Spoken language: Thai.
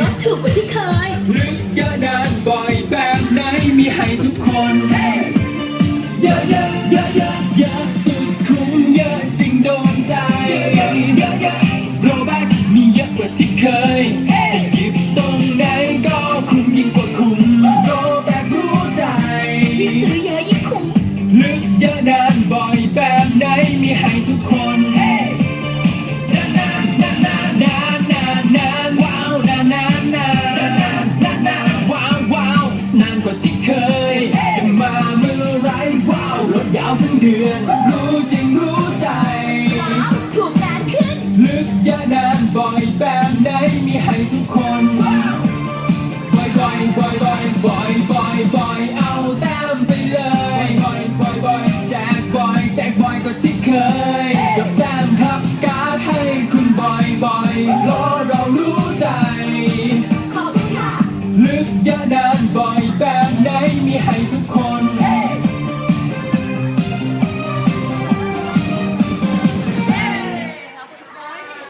ลดถูกกว่าที่เคย หรือเยอะนานบ่อยแบบไหนมีให้ทุกคนเยอะเยอะเยอะเยอะเยอะสุดคุ้มเยอะจริงโดนใจเยอะเยอะเยอะเยอะโรบักมีเยอะกว่าที่เคย จะหยิบตรงไหนก็คุ้มยิ่งกว่าคุ้มโรบักรู้ใจ นานกว่าที่เคย จะมาเมื่อไรว้าวรถยาวทั้งเดือน รู้จริงรู้ใจ ถูกนานขึ้น ลึกยานานบ่อยแบบไหนมีให้ทุกคนบ่อยบ่อยบ่อยบ่อยบ่อยบ่อยบ่อยเอาแต้มไปเลยบ่อยบ่อยบ่อยแจกบ่อยแจกบ่อยกว่าที่เคยกับแต้มครับการ์ดให้คุณบ่อยบ่อยรอเรารู้ใจ ขอบคุณค่ะ ลึกยานานบ่อย